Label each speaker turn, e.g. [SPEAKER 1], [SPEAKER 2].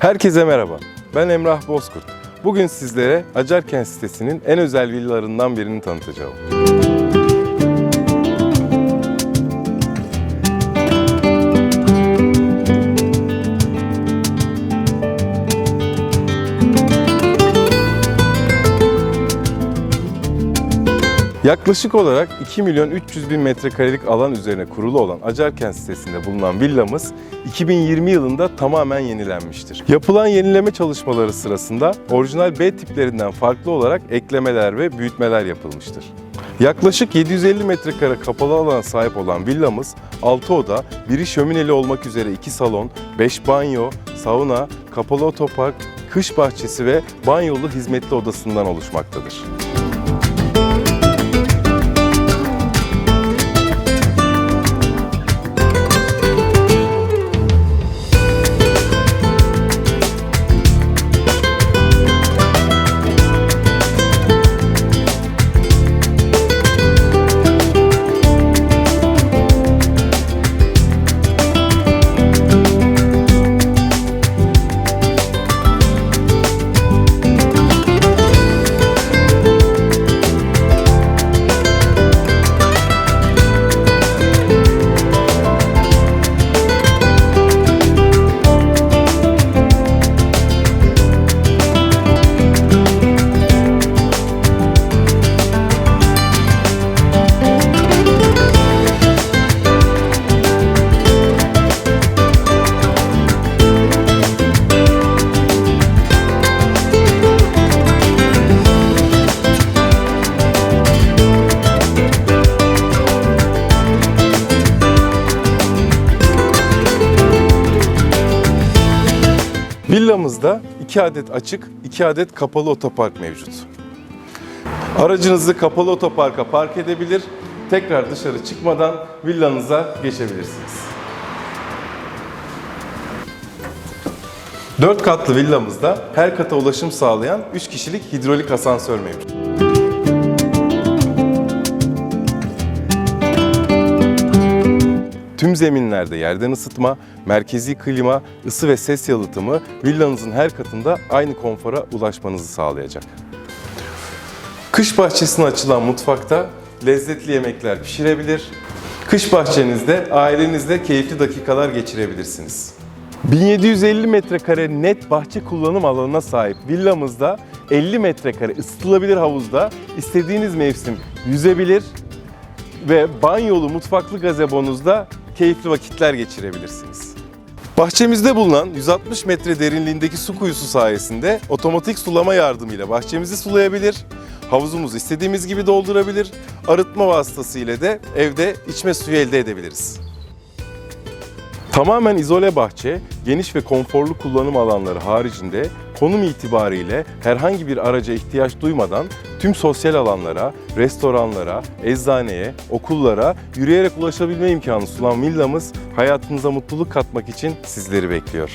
[SPEAKER 1] Herkese merhaba. Ben Emrah Bozkurt. Bugün sizlere Acarkent sitesinin en özel villalarından birini tanıtacağım. Yaklaşık olarak 2 milyon 300 bin metrekarelik alan üzerine kurulu olan Acarkent sitesinde bulunan villamız 2020 yılında tamamen yenilenmiştir. Yapılan yenileme çalışmaları sırasında orijinal B tiplerinden farklı olarak eklemeler ve büyütmeler yapılmıştır. Yaklaşık 750 metrekare kapalı alana sahip olan villamız 6 oda, biri şömineli olmak üzere 2 salon, 5 banyo, sauna, kapalı otopark, kış bahçesi ve banyolu hizmetli odasından oluşmaktadır. Villamızda 2 adet açık, 2 adet kapalı otopark mevcut. Aracınızı kapalı otoparka park edebilir, tekrar dışarı çıkmadan villanıza geçebilirsiniz. 4 katlı villamızda her kata ulaşım sağlayan 3 kişilik hidrolik asansör mevcut. Tüm zeminlerde yerden ısıtma, merkezi klima, ısı ve ses yalıtımı villanızın her katında aynı konfora ulaşmanızı sağlayacak. Kış bahçesine açılan mutfakta lezzetli yemekler pişirebilir. Kış bahçenizde ailenizle keyifli dakikalar geçirebilirsiniz. 1750 metrekare net bahçe kullanım alanına sahip villamızda 50 metrekare ısıtılabilir havuzda istediğiniz mevsim yüzebilir ve banyolu mutfaklı gazebonuzda keyifli vakitler geçirebilirsiniz. Bahçemizde bulunan 160 metre derinliğindeki su kuyusu sayesinde otomatik sulama yardımıyla bahçemizi sulayabilir, havuzumuzu istediğimiz gibi doldurabilir, arıtma vasıtasıyla de evde içme suyu elde edebiliriz. Tamamen izole bahçe, geniş ve konforlu kullanım alanları haricinde konum itibariyle herhangi bir araca ihtiyaç duymadan tüm sosyal alanlara, restoranlara, eczaneye, okullara yürüyerek ulaşabilme imkanı sunan villamız hayatınıza mutluluk katmak için sizleri bekliyor.